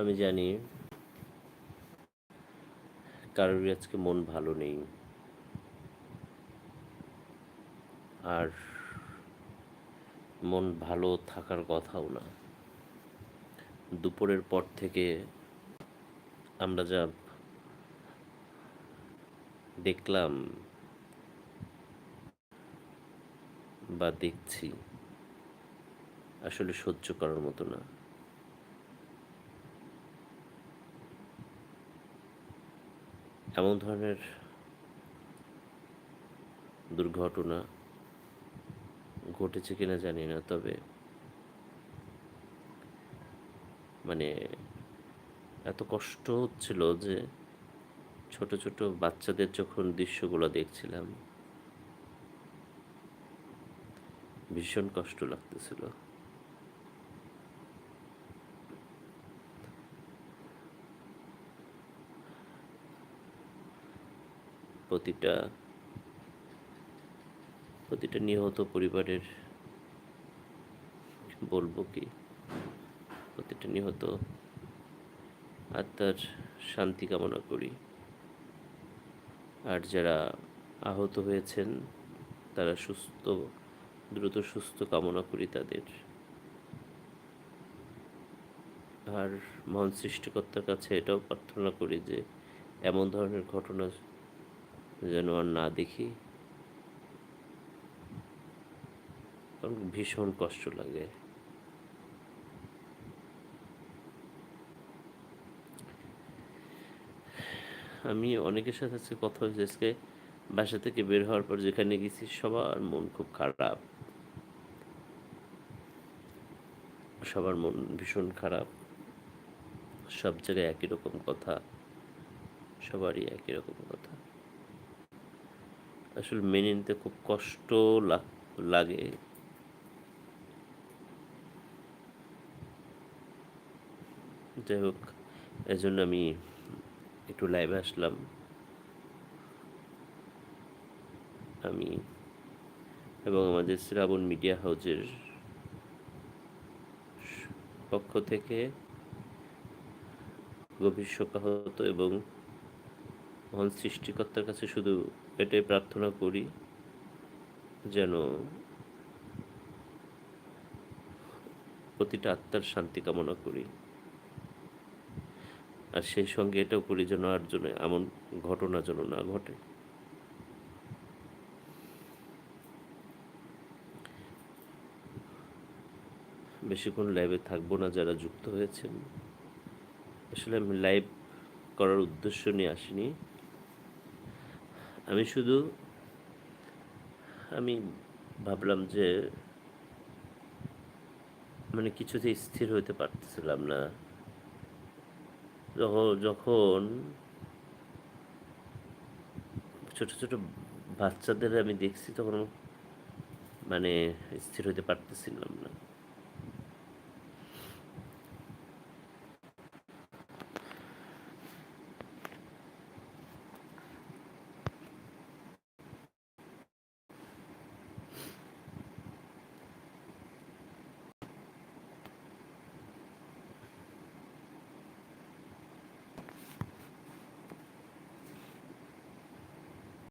আমি জানি কারোর আজকে মন ভালো নেই। আর মন ভালো থাকার কথাও না। দুপুরের পর থেকে আমরা যা দেখলাম বা দেখছি, আসলে সহ্য করার মতো না। এমন ধরনের দুর্ঘটনা ঘটেছে কিনা জানি না, তবে মানে এত কষ্ট হচ্ছিল যে ছোট ছোট বাচ্চাদের যখন দৃশ্যগুলো দেখছিলাম, ভীষণ কষ্ট লাগতেছিল। প্রতিটা প্রতিটা নিহত পরিবারের বলব কি, প্রতিটা নিহত আত্মার শান্তি কামনা করি। আর যারা আহত হয়েছেন, তারা সুস্থ, দ্রুত সুস্থ কামনা করি তাদের। আর মহান সৃষ্টিকর্তার কাছে এটাও প্রার্থনা করি যে, এমন ধরনের ঘটনা যেন আর না দেখি। ভীষণ কষ্ট লাগে। আমি অনেকের সাথে আজকে কথা হয়েছে, আজকে বাসা থেকে বের হওয়ার পর যেখানে গেছি সবার মন খুব খারাপ। সবার মন ভীষণ খারাপ। সব জায়গায় একই রকম কথা। সবারই একই রকম কথা। আসলে মেনে নিতে খুব কষ্ট লাগে যাই হোক, এজন্য আমি একটু লাইভে আসলাম। আমি এবং আমাদের শ্রাবণ মিডিয়া হাউজের পক্ষ থেকে গভীর শোকাহত এবং মহান সৃষ্টিকর্তার কাছে শুধু এটাই প্রার্থনা করি যেন প্রতিটা আত্মার শান্তি কামনা করি। আর সেই সঙ্গে এটাও করি যেন আর জন্য এমন ঘটনা যেন না ঘটে। বেশিক্ষণ লাইভে থাকব না যারা যুক্ত হয়েছেন। আসলে আমি লাইভ করার উদ্দেশ্য নিয়ে আসিনি। আমি শুধু, আমি ভাবলাম যে মানে কিছুতে স্থির হইতে পারতেছিলাম না। যখন ছোট ছোট বাচ্চাদের আমি দেখছি তখন মানে স্থির হইতে পারতেছিলাম না।